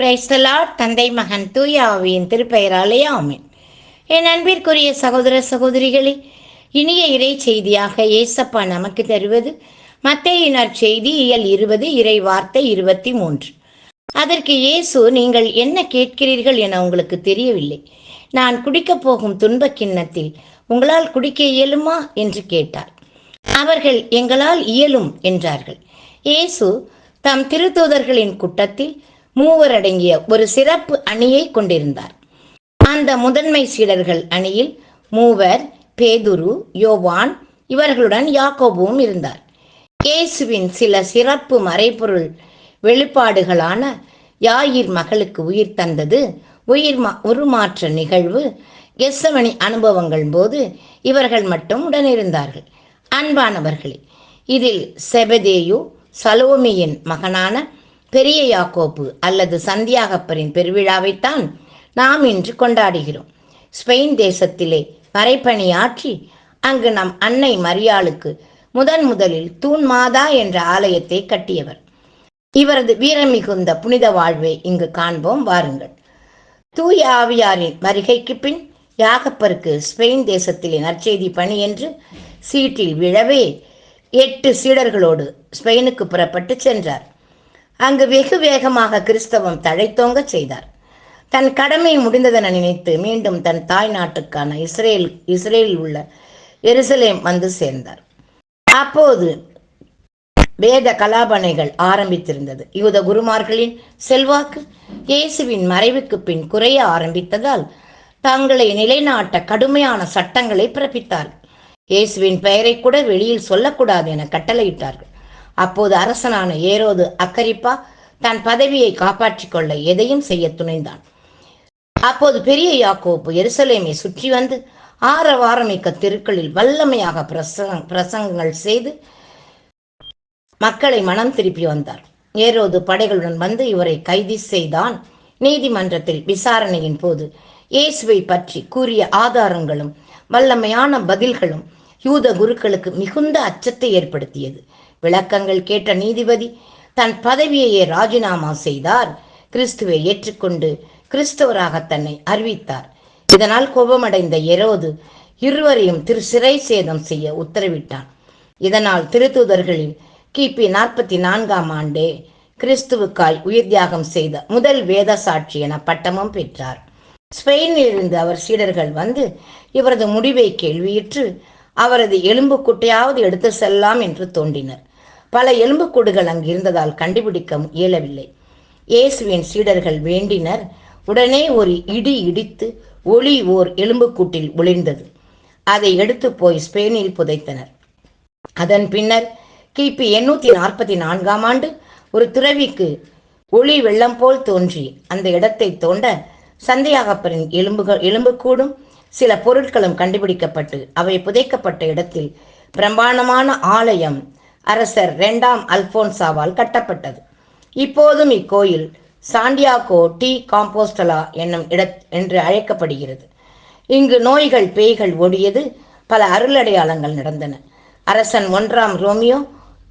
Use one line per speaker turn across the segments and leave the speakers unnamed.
பிரைஸ்தலா தந்தை மகன் தூய ஆவியின் திருப்பெயராலே ஆமேன். என் அன்பிற்குரிய சகோதர சகோதரிகளே இனிய இறை செய்தியாக ஏசப்பா நமக்கு தருவது மத்தையினர் செய்தி இயல் இருபது இறை வார்த்தை இருபத்தி மூன்று அதற்கு இயேசு நீங்கள் என்ன கேட்கிறீர்கள் என உங்களுக்கு தெரியவில்லை. நான் குடிக்கப் போகும் துன்பக் கிண்ணத்தில் உங்களால் குடிக்க இயலுமா? என்று கேட்டார். அவர்கள் எங்களால் இயலும் என்றார்கள். இயேசு தம் திருத்தூதர்களின் கூட்டத்தில் மூவர் அடங்கிய ஒரு சிறப்பு அணியை கொண்டிருந்தார். அந்த முதன்மை சீடர்கள் அணியில் மூவர் பேதுரு யோவான் இவர்களுடன் யாக்கோபுவும் இருந்தார். இயேசுவின் சில சிறப்பு மறைபொருள் வெளிப்பாடுகளான யாயிர் மகளுக்கு உயிர் தந்தது உயிர் மா உருமாற்ற நிகழ்வு எஸ்ஸமணி அனுபவங்கள் போது இவர்கள் மட்டும் உடனிருந்தார்கள். அன்பானவர்களே இதில் செபதேயு சலோமியின் மகனான பெரிய யாக்கோப்பு அல்லது சந்தியாகப்பரின் பெருவிழாவைத்தான் நாம் இன்று கொண்டாடுகிறோம். ஸ்பெயின் தேசத்திலே மறைப்பணியாற்றி அங்கு நம் அன்னை மரியாளுக்கு முதன் முதலில் தூண் மாதா என்ற ஆலயத்தை கட்டியவர். இவரது வீரமிகுந்த புனித வாழ்வை இங்கு காண்போம் வாருங்கள். தூய ஆவியாரின் வருகைக்கு பின் யாகப்பருக்கு ஸ்பெயின் தேசத்திலே நற்செய்தி பணி என்று சீட்டில் விழவே எட்டு சீடர்களோடு ஸ்பெயினுக்கு புறப்பட்டு சென்றார். அங்கு வெகு வேகமாக கிறிஸ்தவம் தழைத்தோங்க செய்தார். தன் கடமை முடிந்ததென நினைத்து மீண்டும் தன் தாய் நாட்டுக்கான இஸ்ரேல் இஸ்ரேலில் உள்ள எருசலேம் வந்து சேர்ந்தார். அப்போது வேத கலாபனைகள் ஆரம்பித்திருந்தது. யூத குருமார்களின் செல்வாக்கு இயேசுவின் மறைவுக்கு பின் குறைய ஆரம்பித்ததால் தங்களை நிலைநாட்ட கடுமையான சட்டங்களை பிறப்பித்தார்கள். இயேசுவின் பெயரை கூட வெளியில் சொல்லக்கூடாது என கட்டளையிட்டார்கள். அப்போது அரசனான ஏரோது அக்கரிப்பா தன் பதவியை காப்பாற்றிக் கொள்ள எதையும் செய்ய துணிந்தான். அப்போது பெரிய யாக்கோப்பு எருசலேமை சுற்றி வந்து ஆரவாரமிக்க தெருக்களில் வல்லமையாக பிரசங்க பிரசங்கங்கள் செய்து மக்களை மனம் திருப்பி வந்தார். ஏரோது படைகளுடன் வந்து இவரை கைது செய்தான். நீதிமன்றத்தில் விசாரணையின் போது இயேசுவை பற்றி கூறிய ஆதாரங்களும் வல்லமையான பதில்களும் யூத குருக்களுக்கு மிகுந்த அச்சத்தை ஏற்படுத்தியது. விளக்கங்கள் கேட்ட நீதிபதி தன் பதவியையே ராஜினாமா செய்தார். கிறிஸ்துவை ஏற்றுக்கொண்டு கிறிஸ்தவராக தன்னை அறிவித்தார். இதனால் கோபமடைந்த எரோது இருவரையும் திரு சிறை சேதம் செய்ய உத்தரவிட்டான். இதனால் திருத்தூதர்களில் கிபி நாற்பத்தி நான்காம் ஆண்டே கிறிஸ்துவுக்காய் உயிர் தியாகம் செய்த முதல் வேத சாட்சி என பட்டமும் பெற்றார். ஸ்பெயினிலிருந்து அவர் சீடர்கள் வந்து இவரது முடிவை கேள்வியிற்று அவரது எலும்பு குட்டையாவது எடுத்து செல்லலாம் என்று தோன்றினர். பல எலும்புக்கூடுகள் அங்கு இருந்ததால் கண்டுபிடிக்க இயலவில்லை. இயேசுவின் சீடர்கள் வேண்டினர். உடனே ஒரு இடி இடித்து ஒளி ஓர் எலும்புக்கூட்டில் ஒளிர்ந்தது. அதை எடுத்து போய் ஸ்பெயினில் புதைத்தனர். அதன் பின்னர் கிபி எண்ணூத்தி நாற்பத்தி நான்காம் ஆண்டு ஒரு துறவிக்கு ஒளி வெள்ளம் போல் தோன்றி அந்த இடத்தை தோண்ட சந்தையாகப்பரின் எலும்புகள் எலும்புக்கூடும் சில பொருட்களும் கண்டுபிடிக்கப்பட்டு அவை புதைக்கப்பட்ட இடத்தில் பிரம்மாண்டமான ஆலயம் அரசர் இரண்டாம் அல்போன்சாவால் கட்டப்பட்டது. இப்போதும் இக்கோயில் சாண்டியாகோ டி காம்போஸ்டலா என்னும் இட என்று அழைக்கப்படுகிறது. இங்கு நோய்கள் பேய்கள் ஓடியது பல அருளடையாளங்கள் நடந்தன. அரசன் ஒன்றாம் ரோமியோ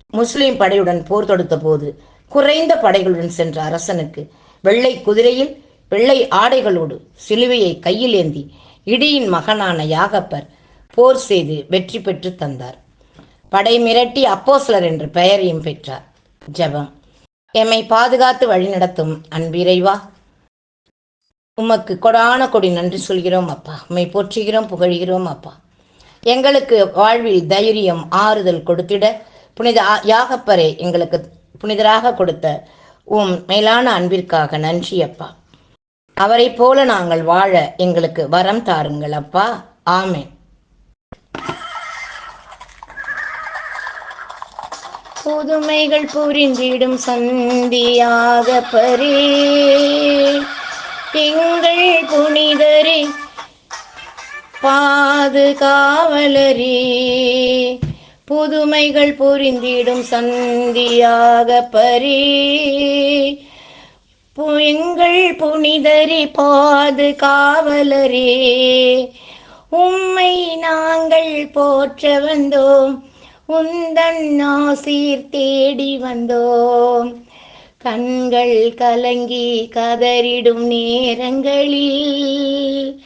முஸ்லிம் படையுடன் போர் தொடுத்த போது குறைந்த படைகளுடன் சென்ற அரசனுக்கு வெள்ளை குதிரையில் வெள்ளை ஆடைகளோடு சிலுவையை கையில் ஏந்தி இடியின் மகனான யாகப்பர் போர் செய்து வெற்றி பெற்று தந்தார். படை மிரட்டி அப்போஸ்லர் என்ற பெயரையும் பெற்றார். ஜெபம். எம்மை பாதுகாத்து வழிநடத்தும் அன்பிறைவா. உமக்கு கொடான கொடி நன்றி சொல்கிறோம் அப்பா. உம்மை போற்றுகிறோம் புகழ்கிறோம் அப்பா. எங்களுக்கு வாழ்வில் தைரியம் ஆறுதல் கொடுத்திட புனித ஆ- யாகப்பரை எங்களுக்கு புனிதராக கொடுத்த உம் மேலான அன்பிற்காக நன்றி அப்பா. அவரைப் போல நாங்கள் வாழ எங்களுக்கு வரம் தாருங்கள் அப்பா. ஆமேன். புதுமைகள் புரிந்திடும் சந்தியாக பரே. எங்கள் புனிதரே பாதுகாவலரே. புதுமைகள் புரிந்திடும் சந்தியாக பரே. எங்கள் புனிதரே பாதுகாவலரே. உம்மை நாங்கள் போற்ற வந்தோம். உந்தன் ஆசீர் தேடி வந்தோம். கண்கள் கலங்கி கதறிடும் நேரங்களில்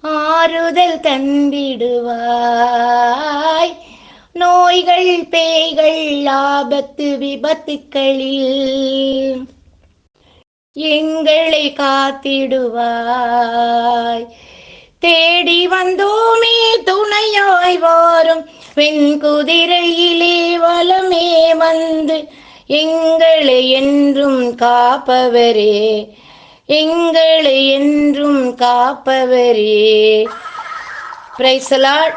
ஆறுதல் தந்திடுவாய். நோய்கள் பேய்கள் ஆபத்து விபத்துக்களில் எங்களை காத்திடுவாய். தேடி வந்தோமே துணையாய் வாரும் வெண் குதிரையிலே வலமே வந்து எங்களை என்றும் காப்பவரே எங்களை என்றும் காப்பவரே. பிரைசலாட்